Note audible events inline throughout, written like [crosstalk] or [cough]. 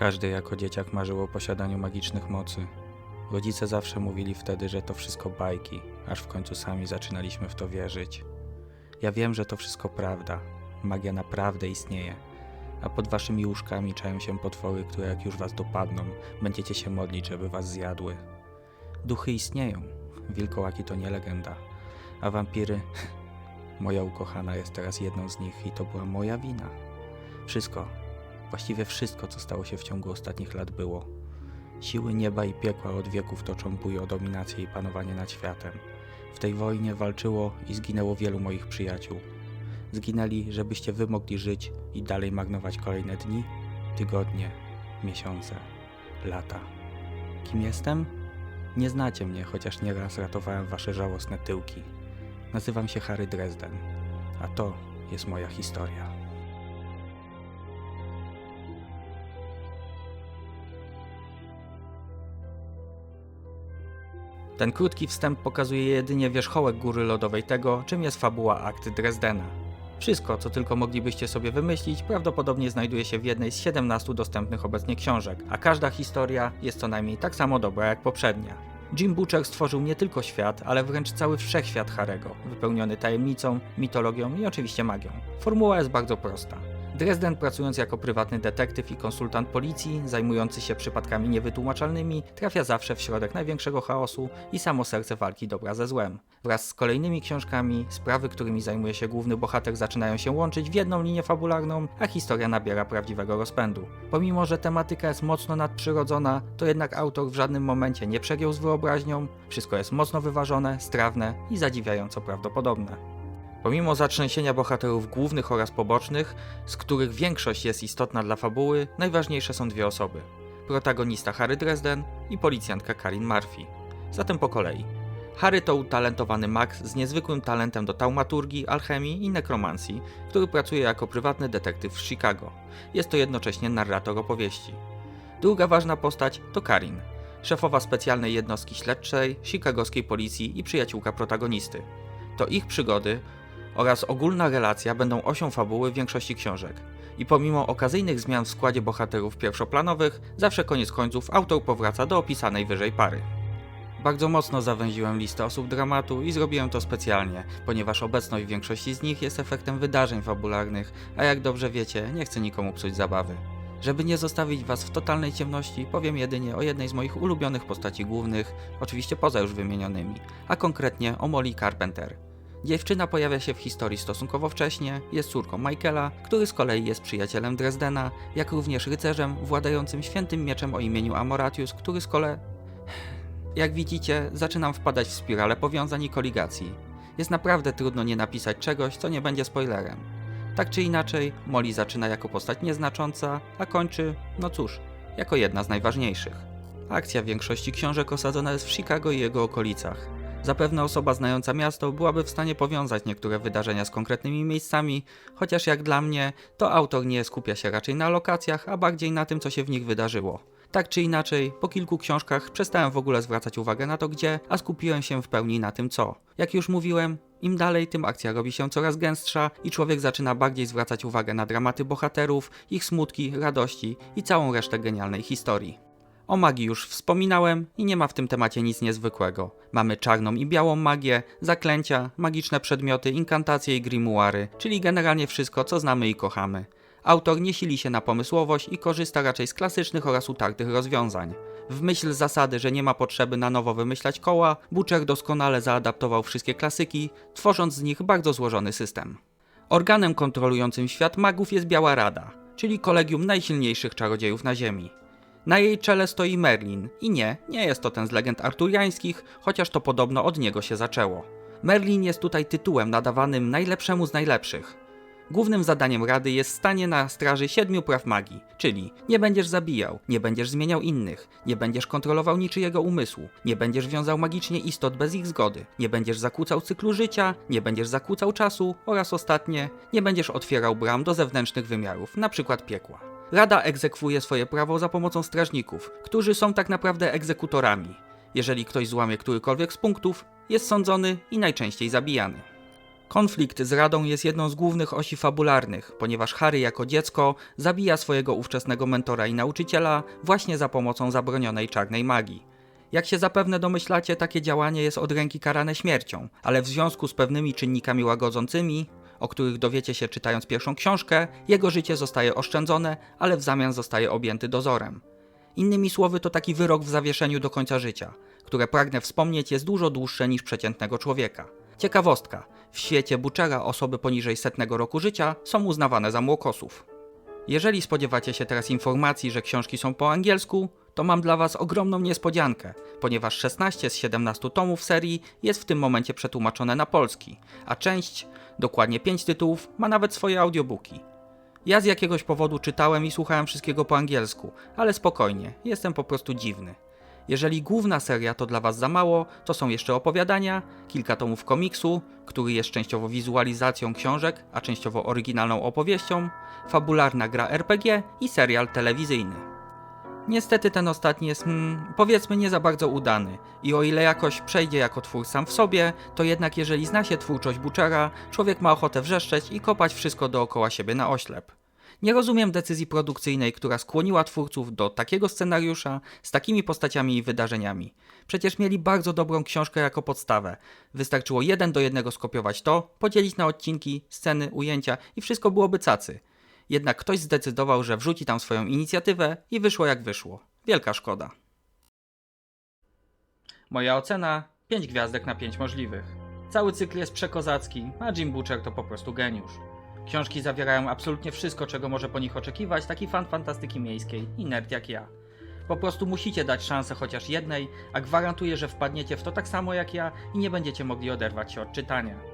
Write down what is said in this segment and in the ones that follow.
Każdy jako dzieciak marzył o posiadaniu magicznych mocy. Rodzice zawsze mówili wtedy, że to wszystko bajki, aż w końcu sami zaczynaliśmy w to wierzyć. Ja wiem, że to wszystko prawda. Magia naprawdę istnieje. A pod waszymi łóżkami czają się potwory, które jak już was dopadną, będziecie się modlić, żeby was zjadły. Duchy istnieją. Wilkołaki to nie legenda. A wampiry... [laughs] Moja ukochana jest teraz jedną z nich i to była moja wina. Wszystko, właściwie wszystko, co stało się w ciągu ostatnich lat było. Siły nieba i piekła od wieków toczą bój o dominację i panowanie nad światem. W tej wojnie walczyło i zginęło wielu moich przyjaciół. Zginęli, żebyście wy mogli żyć i dalej magnować kolejne dni, tygodnie, miesiące, lata. Kim jestem? Nie znacie mnie, chociaż nieraz ratowałem wasze żałosne tyłki. Nazywam się Harry Dresden, a to jest moja historia. Ten krótki wstęp pokazuje jedynie wierzchołek góry lodowej tego, czym jest fabuła akt Dresdena. Wszystko, co tylko moglibyście sobie wymyślić, prawdopodobnie znajduje się w jednej z 17 dostępnych obecnie książek, a każda historia jest co najmniej tak samo dobra jak poprzednia. Jim Butcher stworzył nie tylko świat, ale wręcz cały wszechświat Harego, wypełniony tajemnicą, mitologią i oczywiście magią. Formuła jest bardzo prosta. Dresden, pracując jako prywatny detektyw i konsultant policji, zajmujący się przypadkami niewytłumaczalnymi, trafia zawsze w środek największego chaosu i samo serce walki dobra ze złem. Wraz z kolejnymi książkami, sprawy, którymi zajmuje się główny bohater, zaczynają się łączyć w jedną linię fabularną, a historia nabiera prawdziwego rozpędu. Pomimo, że tematyka jest mocno nadprzyrodzona, to jednak autor w żadnym momencie nie przegiął z wyobraźnią, wszystko jest mocno wyważone, strawne i zadziwiająco prawdopodobne. Pomimo zatrzęsienia bohaterów głównych oraz pobocznych, z których większość jest istotna dla fabuły, najważniejsze są dwie osoby. Protagonista Harry Dresden i policjantka Karin Murphy. Zatem po kolei. Harry to utalentowany mag z niezwykłym talentem do taumaturgii, alchemii i nekromancji, który pracuje jako prywatny detektyw w Chicago. Jest to jednocześnie narrator opowieści. Druga ważna postać to Karin, szefowa specjalnej jednostki śledczej, chicagowskiej policji i przyjaciółka protagonisty. To ich przygody oraz ogólna relacja będą osią fabuły większości książek. I pomimo okazyjnych zmian w składzie bohaterów pierwszoplanowych, zawsze koniec końców autor powraca do opisanej wyżej pary. Bardzo mocno zawęziłem listę osób dramatu i zrobiłem to specjalnie, ponieważ obecność większości z nich jest efektem wydarzeń fabularnych, a jak dobrze wiecie, nie chcę nikomu psuć zabawy. Żeby nie zostawić was w totalnej ciemności, powiem jedynie o jednej z moich ulubionych postaci głównych, oczywiście poza już wymienionymi, a konkretnie o Molly Carpenter. Dziewczyna pojawia się w historii stosunkowo wcześnie, jest córką Michaela, który z kolei jest przyjacielem Dresdena, jak również rycerzem władającym świętym mieczem o imieniu Amoratius, który z kolei... Jak widzicie, zaczynam wpadać w spiralę powiązań i koligacji. Jest naprawdę trudno nie napisać czegoś, co nie będzie spoilerem. Tak czy inaczej, Molly zaczyna jako postać nieznacząca, a kończy, no cóż, jako jedna z najważniejszych. Akcja większości książek osadzona jest w Chicago i jego okolicach. Zapewne osoba znająca miasto byłaby w stanie powiązać niektóre wydarzenia z konkretnymi miejscami, chociaż jak dla mnie, to autor nie skupia się raczej na lokacjach, a bardziej na tym, co się w nich wydarzyło. Tak czy inaczej, po kilku książkach przestałem w ogóle zwracać uwagę na to gdzie, a skupiłem się w pełni na tym co. Jak już mówiłem, im dalej, tym akcja robi się coraz gęstsza i człowiek zaczyna bardziej zwracać uwagę na dramaty bohaterów, ich smutki, radości i całą resztę genialnej historii. O magii już wspominałem i nie ma w tym temacie nic niezwykłego. Mamy czarną i białą magię, zaklęcia, magiczne przedmioty, inkantacje i grimuary, czyli generalnie wszystko, co znamy i kochamy. Autor nie sili się na pomysłowość i korzysta raczej z klasycznych oraz utartych rozwiązań. W myśl zasady, że nie ma potrzeby na nowo wymyślać koła, Butcher doskonale zaadaptował wszystkie klasyki, tworząc z nich bardzo złożony system. Organem kontrolującym świat magów jest Biała Rada, czyli kolegium najsilniejszych czarodziejów na Ziemi. Na jej czele stoi Merlin i nie, nie jest to ten z legend arturiańskich, chociaż to podobno od niego się zaczęło. Merlin jest tutaj tytułem nadawanym najlepszemu z najlepszych. Głównym zadaniem Rady jest stanie na straży siedmiu praw magii, czyli nie będziesz zabijał, nie będziesz zmieniał innych, nie będziesz kontrolował niczyjego umysłu, nie będziesz wiązał magicznie istot bez ich zgody, nie będziesz zakłócał cyklu życia, nie będziesz zakłócał czasu oraz ostatnie, nie będziesz otwierał bram do zewnętrznych wymiarów, np. piekła. Rada egzekwuje swoje prawo za pomocą strażników, którzy są tak naprawdę egzekutorami. Jeżeli ktoś złamie którykolwiek z punktów, jest sądzony i najczęściej zabijany. Konflikt z Radą jest jedną z głównych osi fabularnych, ponieważ Harry jako dziecko zabija swojego ówczesnego mentora i nauczyciela właśnie za pomocą zabronionej czarnej magii. Jak się zapewne domyślacie, takie działanie jest od ręki karane śmiercią, ale w związku z pewnymi czynnikami łagodzącymi, o których dowiecie się czytając pierwszą książkę, jego życie zostaje oszczędzone, ale w zamian zostaje objęty dozorem. Innymi słowy, to taki wyrok w zawieszeniu do końca życia, które pragnę wspomnieć jest dużo dłuższe niż przeciętnego człowieka. Ciekawostka: w świecie Butchera osoby poniżej setnego roku życia są uznawane za młokosów. Jeżeli spodziewacie się teraz informacji, że książki są po angielsku, to mam dla Was ogromną niespodziankę, ponieważ 16 z 17 tomów serii jest w tym momencie przetłumaczone na polski, a część, dokładnie 5 tytułów, ma nawet swoje audiobooki. Ja z jakiegoś powodu czytałem i słuchałem wszystkiego po angielsku, ale spokojnie, jestem po prostu dziwny. Jeżeli główna seria to dla Was za mało, to są jeszcze opowiadania, kilka tomów komiksu, który jest częściowo wizualizacją książek, a częściowo oryginalną opowieścią, fabularna gra RPG i serial telewizyjny. Niestety ten ostatni jest, hmm, powiedzmy, nie za bardzo udany i o ile jakoś przejdzie jako twór sam w sobie, to jednak jeżeli zna się twórczość Butchera, człowiek ma ochotę wrzeszczeć i kopać wszystko dookoła siebie na oślep. Nie rozumiem decyzji produkcyjnej, która skłoniła twórców do takiego scenariusza z takimi postaciami i wydarzeniami. Przecież mieli bardzo dobrą książkę jako podstawę. Wystarczyło jeden do jednego skopiować to, podzielić na odcinki, sceny, ujęcia i wszystko byłoby cacy. Jednak ktoś zdecydował, że wrzuci tam swoją inicjatywę i wyszło jak wyszło. Wielka szkoda. Moja ocena 5 gwiazdek na 5 możliwych. Cały cykl jest przekozacki, a Jim Butcher to po prostu geniusz. Książki zawierają absolutnie wszystko, czego może po nich oczekiwać taki fan fantastyki miejskiej i nerd jak ja. Po prostu musicie dać szansę chociaż jednej, a gwarantuję, że wpadniecie w to tak samo jak ja i nie będziecie mogli oderwać się od czytania.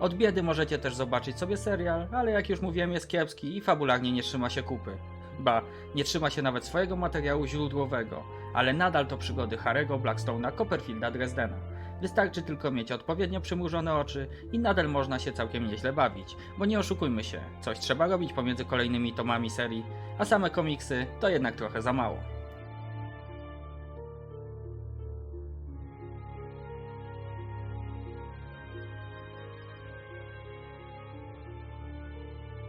Od biedy możecie też zobaczyć sobie serial, ale jak już mówiłem jest kiepski i fabularnie nie trzyma się kupy. Ba, nie trzyma się nawet swojego materiału źródłowego, ale nadal to przygody Harry'ego, Blackstone'a, Copperfielda, Dresdena. Wystarczy tylko mieć odpowiednio przymrużone oczy i nadal można się całkiem nieźle bawić, bo nie oszukujmy się, coś trzeba robić pomiędzy kolejnymi tomami serii, a same komiksy to jednak trochę za mało.